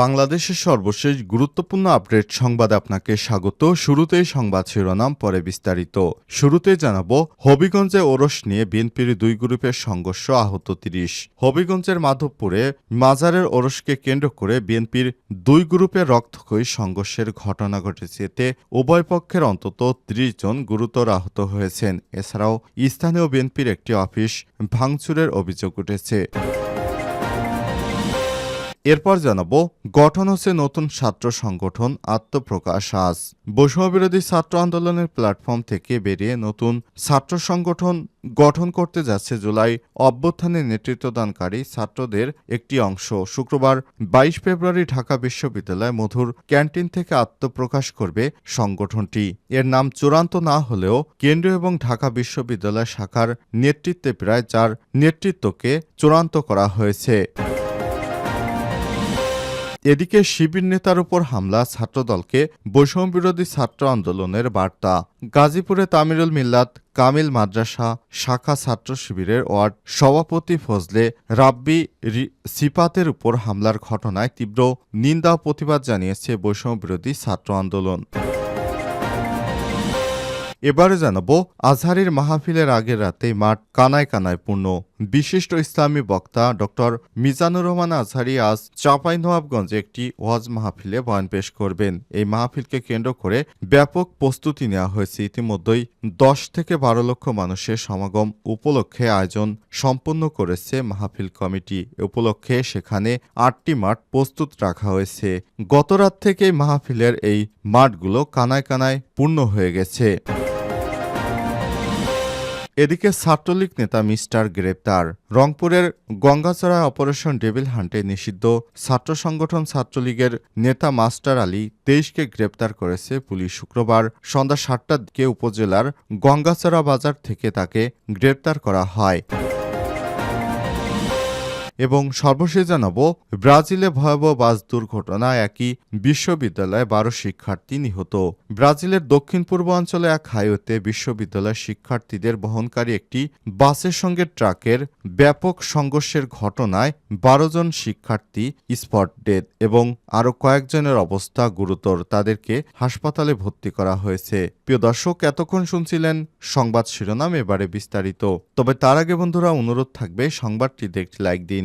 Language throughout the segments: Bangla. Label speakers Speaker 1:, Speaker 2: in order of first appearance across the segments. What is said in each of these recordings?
Speaker 1: বাংলাদেশের সর্বশেষ গুরুত্বপূর্ণ আপডেট সংবাদ আপনাকে স্বাগত শুরুতেই সংবাদ শিরোনাম পরে বিস্তারিত শুরুতে জানাব হবিগঞ্জে ওরস নিয়ে বিএনপির দুই গ্রুপের সংঘর্ষ আহত তিরিশ হবিগঞ্জের মাধবপুরে মাজারের ওরসকে কেন্দ্র করে বিএনপির দুই গ্রুপের রক্তক্ষয়ী সংঘর্ষের ঘটনা ঘটেছে এতে উভয় পক্ষের অন্তত ত্রিশ জন গুরুতর আহত হয়েছেন এছাড়াও স্থানীয় বিএনপির একটি অফিস ভাঙচুরের অভিযোগ উঠেছে এরপর জানাবো গঠন হচ্ছে নতুন ছাত্র সংগঠন আত্মপ্রকাশ আজ বৈষম্যবিরোধী ছাত্র আন্দোলনের প্ল্যাটফর্ম থেকে বেরিয়ে নতুন ছাত্র সংগঠন গঠন করতে যাচ্ছে জুলাই অভ্যুত্থানে নেতৃত্বদানকারী ছাত্রদের একটি অংশ শুক্রবার বাইশ ফেব্রুয়ারি ঢাকা বিশ্ববিদ্যালয় মধুর ক্যান্টিন থেকে আত্মপ্রকাশ করবে সংগঠনটি এর নাম চূড়ান্ত না হলেও কেন্দ্র এবং ঢাকা বিশ্ববিদ্যালয় শাখার নেতৃত্বে প্রায় যার নেতৃত্বকে চূড়ান্ত করা হয়েছে এদিকে শিবির নেতার উপর হামলা ছাত্রদলকে বিরোধী ছাত্র আন্দোলনের বার্তা গাজীপুরে তামিরুল মিল্লাত কামিল মাদ্রাসা শাখা ছাত্র শিবিরের ওয়ার্ড সভাপতি ফজলে রাব্বি সিপাতের উপর হামলার ঘটনায় তীব্র নিন্দা প্রতিবাদ জানিয়েছে বিরোধী ছাত্র আন্দোলন এবারে জানাবো আজহারের মাহফিলের আগের রাতে মাঠ কানায় কানায় পূর্ণ বিশিষ্ট ইসলামী বক্তা ডক্টর মিজানুর রহমান আজহারি আজ চাঁপাইনবাবগঞ্জে একটি ওয়াজ মাহফিলে বয়ান পেশ করবেন এই মাহফিলকে কেন্দ্র করে ব্যাপক প্রস্তুতি নেওয়া হয়েছে ইতিমধ্যেই দশ থেকে বারো লক্ষ মানুষের সমাগম উপলক্ষে আয়োজন সম্পন্ন করেছে মাহফিল কমিটি উপলক্ষে সেখানে আটটি মাঠ প্রস্তুত রাখা হয়েছে গতরাত থেকে মাহফিলের এই মাঠগুলো কানায় কানায় পূর্ণ হয়ে গেছে এদিকে ছাত্রলীগ নেতা মিস্টার গ্রেপ্তার রংপুরের গঙ্গাচড়া অপারেশন ডেভিল হান্টে নিষিদ্ধ ছাত্র সংগঠন ছাত্রলীগের নেতা মাস্টার আলী তেইশকে গ্রেপ্তার করেছে পুলিশ শুক্রবার সন্ধ্যা সাতটার দিকে উপজেলার গঙ্গাচড়া বাজার থেকে তাকে গ্রেপ্তার করা হয় এবং সর্বশেষ জানাবো ব্রাজিলে ভয়াবহ বাস দুর্ঘটনায় একই বিশ্ববিদ্যালয়ে বারো শিক্ষার্থী নিহত ব্রাজিলের দক্ষিণ পূর্ব অঞ্চলে এক হাইওয়েতে বিশ্ববিদ্যালয়ের শিক্ষার্থীদের বহনকারী একটি বাসের সঙ্গে ট্রাকের ব্যাপক সংঘর্ষের ঘটনায় বারো জন শিক্ষার্থী স্পট ডেড এবং আরও কয়েকজনের অবস্থা গুরুতর তাদেরকে হাসপাতালে ভর্তি করা হয়েছে প্রিয় দর্শক এতক্ষণ শুনছিলেন সংবাদ শিরোনাম এবারে বিস্তারিত তবে তার আগে বন্ধুরা অনুরোধ থাকবে সংবাদটিতে একটি লাইক দিন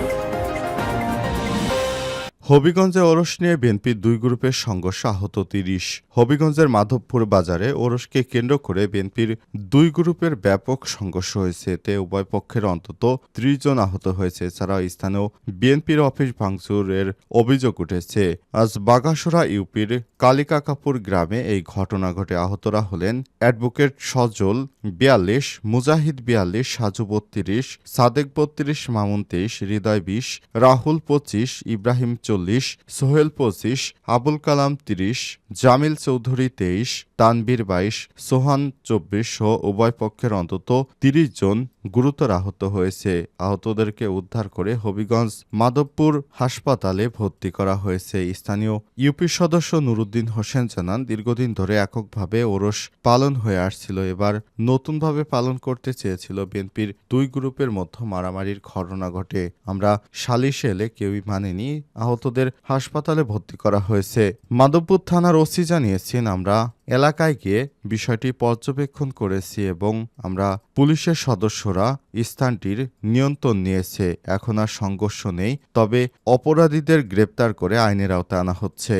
Speaker 1: হবিগঞ্জে ওরস নিয়ে বিএনপির দুই গ্রুপের সংঘর্ষ আহত তিরিশ হবিগঞ্জের মাধবপুর বাজারে ওরসকে কেন্দ্র করে বিএনপির দুই গ্রুপের ব্যাপক সংঘর্ষ হয়েছে এতে উভয় পক্ষের অন্তত ত্রিশ জন আহত হয়েছে এছাড়া স্থানেও বিএনপির অফিস ভাঙচুরের অভিযোগ উঠেছে আজ বাগাসরা ইউপির কালিকাকাপুর গ্রামে এই ঘটনা ঘটে আহতরা হলেন অ্যাডভোকেট সজল বিয়াল্লিশ মুজাহিদ বিয়াল্লিশ সাজু বত্রিশ সাদেক বত্রিশ মামুন তেইশ হৃদয় বিশ রাহুল পঁচিশ ইব্রাহিম চল্লিশ চল্লিশ সোহেল পঁচিশ আবুল কালাম তিরিশ জামিল চৌধুরী তেইশ তানবীর বাইশ সোহান চব্বিশ সহ উভয় পক্ষের অন্তত তিরিশ জন গুরুতর আহত হয়েছে আহতদেরকে উদ্ধার করে হবিগঞ্জ মাধবপুর হাসপাতালে ভর্তি করা হয়েছে স্থানীয় ইউপি সদস্য নুরুদ্দিন হোসেন জানান দীর্ঘদিন ধরে এককভাবে ওরস পালন হয়ে আসছিল এবার নতুনভাবে পালন করতে চেয়েছিল বিএনপির দুই গ্রুপের মধ্যে মারামারির ঘটনা ঘটে আমরা সালিশে এলে কেউই মানেনি আহত আহতদের হাসপাতালে ভর্তি করা হয়েছে মাধবপুর থানার ওসি জানিয়েছেন আমরা এলাকায় গিয়ে বিষয়টি পর্যবেক্ষণ করেছি এবং আমরা পুলিশের সদস্যরা স্থানটির নিয়ন্ত্রণ নিয়েছে এখন আর সংঘর্ষ নেই তবে অপরাধীদের গ্রেপ্তার করে আইনের আওতায় আনা হচ্ছে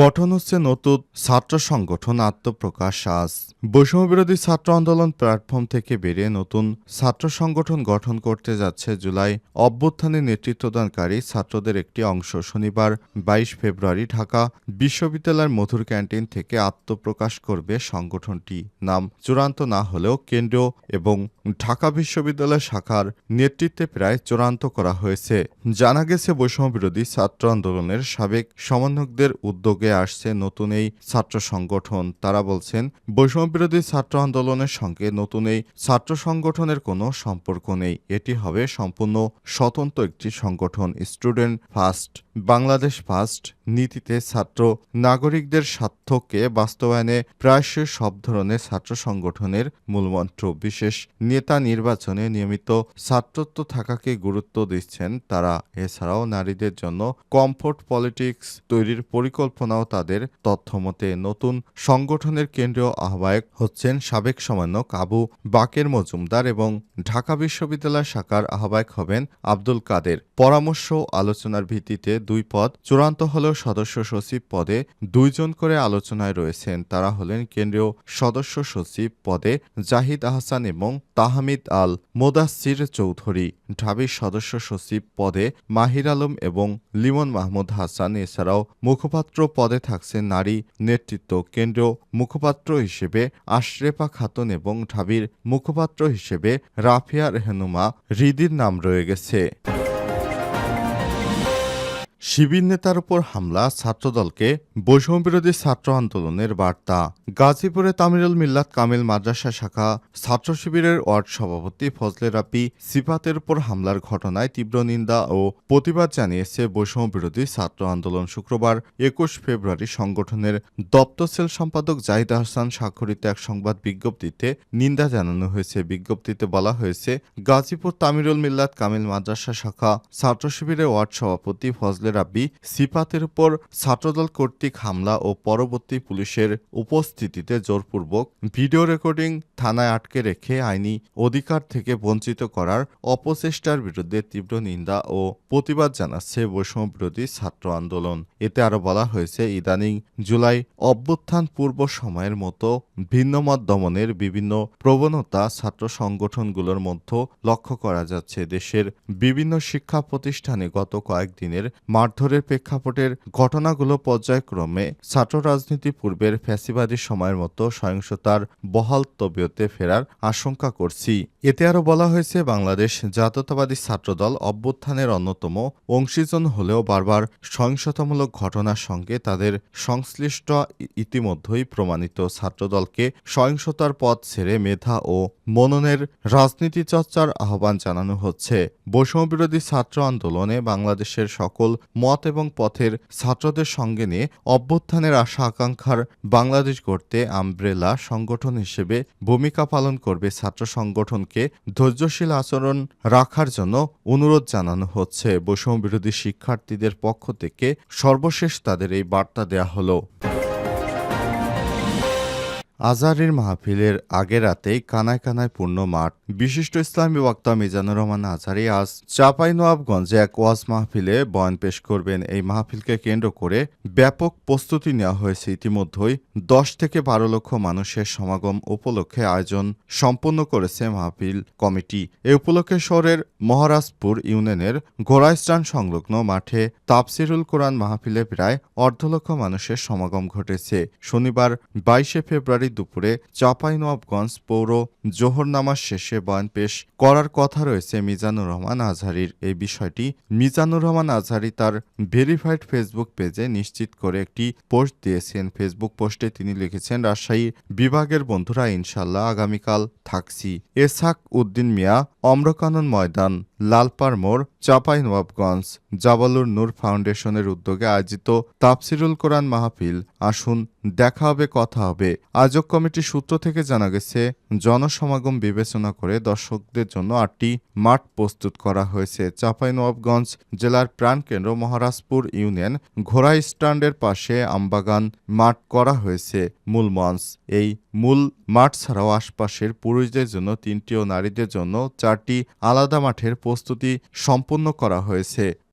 Speaker 1: গঠন হচ্ছে নতুন ছাত্র সংগঠন আত্মপ্রকাশ আজ বৈষম্যবিরোধী ছাত্র আন্দোলন প্ল্যাটফর্ম থেকে বেরিয়ে নতুন ছাত্র সংগঠন গঠন করতে যাচ্ছে জুলাই অভ্যুত্থানে নেতৃত্বদানকারী ছাত্রদের একটি অংশ শনিবার বাইশ ফেব্রুয়ারি ঢাকা বিশ্ববিদ্যালয়ের মধুর ক্যান্টিন থেকে আত্মপ্রকাশ করবে সংগঠনটি নাম চূড়ান্ত না হলেও কেন্দ্র এবং ঢাকা বিশ্ববিদ্যালয় শাখার নেতৃত্বে প্রায় চূড়ান্ত করা হয়েছে জানা গেছে বৈষম্যবিরোধী ছাত্র আন্দোলনের সাবেক সমন্বয়কদের উদ্যোগ উদ্যোগে আসছে নতুন এই ছাত্র সংগঠন তারা বলছেন বৈষম্যবিরোধী ছাত্র আন্দোলনের সঙ্গে নতুন এই ছাত্র সংগঠনের কোনো সম্পর্ক নেই এটি হবে সম্পূর্ণ স্বতন্ত্র একটি সংগঠন স্টুডেন্ট ফার্স্ট বাংলাদেশ ফার্স্ট নীতিতে ছাত্র নাগরিকদের স্বার্থকে বাস্তবায়নে প্রায়শই সব ধরনের ছাত্র সংগঠনের মূলমন্ত্র বিশেষ নেতা নির্বাচনে নিয়মিত ছাত্রত্ব থাকাকে গুরুত্ব দিচ্ছেন তারা এছাড়াও নারীদের জন্য কমফোর্ট পলিটিক্স তৈরির পরিকল্পনাও তাদের তথ্যমতে নতুন সংগঠনের কেন্দ্রীয় আহ্বায়ক হচ্ছেন সাবেক সমন্বয়ক আবু বাকের মজুমদার এবং ঢাকা বিশ্ববিদ্যালয় শাখার আহ্বায়ক হবেন আব্দুল কাদের পরামর্শ আলোচনার ভিত্তিতে দুই পদ চূড়ান্ত হলেও সদস্য সচিব পদে দুইজন করে আলোচনায় রয়েছেন তারা হলেন কেন্দ্রীয় সদস্য সচিব পদে জাহিদ আহসান এবং তাহমিদ আল মোদাসির চৌধুরী ঢাবির সদস্য সচিব পদে মাহির আলম এবং লিমন মাহমুদ হাসান এছাড়াও মুখপাত্র পদে থাকছে নারী নেতৃত্ব কেন্দ্রীয় মুখপাত্র হিসেবে আশরেফা খাতুন এবং ঢাবির মুখপাত্র হিসেবে রাফিয়া রেহনুমা রিদির নাম রয়ে গেছে শিবির নেতার উপর হামলা ছাত্রদলকে বৈষম্যবিরোধী ছাত্র আন্দোলনের বার্তা গাজীপুরে তামিরুল মিল্লাত কামিল মাদ্রাসা শাখা ছাত্র শিবিরের ওয়ার্ড সভাপতি ফজলে রাপি সিফাতের উপর হামলার ঘটনায় তীব্র নিন্দা ও প্রতিবাদ জানিয়েছে বৈষম্যবিরোধী ছাত্র আন্দোলন শুক্রবার একুশ ফেব্রুয়ারি সংগঠনের দপ্তর সেল সম্পাদক জাহিদ আহসান স্বাক্ষরিত এক সংবাদ বিজ্ঞপ্তিতে নিন্দা জানানো হয়েছে বিজ্ঞপ্তিতে বলা হয়েছে গাজীপুর তামিরুল মিল্লাত কামিল মাদ্রাসা শাখা ছাত্র শিবিরের ওয়ার্ড সভাপতি ফজলে মোহাম্মদের রাব্বি সিপাতের উপর ছাত্রদল কর্তৃক হামলা ও পরবর্তী পুলিশের উপস্থিতিতে জোরপূর্বক ভিডিও রেকর্ডিং থানায় আটকে রেখে আইনি অধিকার থেকে বঞ্চিত করার অপচেষ্টার বিরুদ্ধে তীব্র নিন্দা ও প্রতিবাদ জানাচ্ছে বৈষম্য বিরোধী ছাত্র আন্দোলন এতে আরও বলা হয়েছে ইদানিং জুলাই অভ্যুত্থান পূর্ব সময়ের মতো ভিন্নমত দমনের বিভিন্ন প্রবণতা ছাত্র সংগঠনগুলোর মধ্যে লক্ষ্য করা যাচ্ছে দেশের বিভিন্ন শিক্ষা প্রতিষ্ঠানে গত কয়েকদিনের মা মারধরের প্রেক্ষাপটের ঘটনাগুলো পর্যায়ক্রমে ছাত্র রাজনীতি পূর্বের ফ্যাসিবাদী সময়ের মতো সহিংসতার বহাল তবিয়তে ফেরার আশঙ্কা করছি এতে আরও বলা হয়েছে বাংলাদেশ জাতীয়তাবাদী ছাত্রদল অভ্যুত্থানের অন্যতম অংশীজন হলেও বারবার সহিংসতামূলক ঘটনার সঙ্গে তাদের সংশ্লিষ্ট ইতিমধ্যেই প্রমাণিত ছাত্রদলকে সহিংসতার পথ ছেড়ে মেধা ও মননের রাজনীতি চর্চার আহ্বান জানানো হচ্ছে বৈষম্যবিরোধী ছাত্র আন্দোলনে বাংলাদেশের সকল মত এবং পথের ছাত্রদের সঙ্গে নিয়ে অভ্যুত্থানের আশা আকাঙ্ক্ষার বাংলাদেশ গড়তে আমব্রেলা সংগঠন হিসেবে ভূমিকা পালন করবে ছাত্র সংগঠনকে ধৈর্যশীল আচরণ রাখার জন্য অনুরোধ জানানো হচ্ছে বৈষম্যবিরোধী শিক্ষার্থীদের পক্ষ থেকে সর্বশেষ তাদের এই বার্তা দেয়া হলো আজারের মাহফিলের আগে রাতেই কানায় কানায় পূর্ণ মাঠ বিশিষ্ট ইসলামী বক্তা মিজানুর রহমান আজারি আজ চাপাই নোয়াবগঞ্জে এক ওয়াজ মাহফিলে বয়ান পেশ করবেন এই মাহফিলকে কেন্দ্র করে ব্যাপক প্রস্তুতি নেওয়া হয়েছে ইতিমধ্যেই দশ থেকে বারো লক্ষ মানুষের সমাগম উপলক্ষে আয়োজন সম্পন্ন করেছে মাহফিল কমিটি এ উপলক্ষে শহরের মহারাজপুর ইউনিয়নের ঘোড়াইস্টান সংলগ্ন মাঠে তাপসিরুল কোরআন মাহফিলে প্রায় অর্ধলক্ষ মানুষের সমাগম ঘটেছে শনিবার বাইশে ফেব্রুয়ারি দুপুরে চাঁপাইনবাবগঞ্জ পৌর জোহরনামাজ শেষে বয়ান পেশ করার কথা রয়েছে মিজানুর রহমান আজহারির এই বিষয়টি মিজানুর রহমান আজহারি তার ভেরিফাইড ফেসবুক পেজে নিশ্চিত করে একটি পোস্ট দিয়েছেন ফেসবুক পোস্টে তিনি লিখেছেন রাজশাহী বিভাগের বন্ধুরা ইনশাল্লাহ আগামীকাল থাকছি এসাক উদ্দিন মিয়া অম্রকানন ময়দান লালপার মোড় চাপাই নবাবগঞ্জ জাবালুর নূর ফাউন্ডেশনের উদ্যোগে আয়োজিত তাফসিরুল কোরআন মাহফিল আসুন দেখা হবে কথা হবে আয়োজক কমিটি সূত্র থেকে জানা গেছে জনসমাগম বিবেচনা করে দর্শকদের জন্য আটটি মাঠ প্রস্তুত করা হয়েছে চাঁপাইনবাবগঞ্জ জেলার প্রাণকেন্দ্র মহারাজপুর ইউনিয়ন ঘোড়া স্ট্যান্ডের পাশে আমবাগান মাঠ করা হয়েছে মূল মঞ্চ এই মূল মাঠ ছাড়াও আশপাশের পুরুষদের জন্য তিনটি ও নারীদের জন্য চারটি আলাদা মাঠের প্রস্তুতি সম্পন্ন করা হয়েছে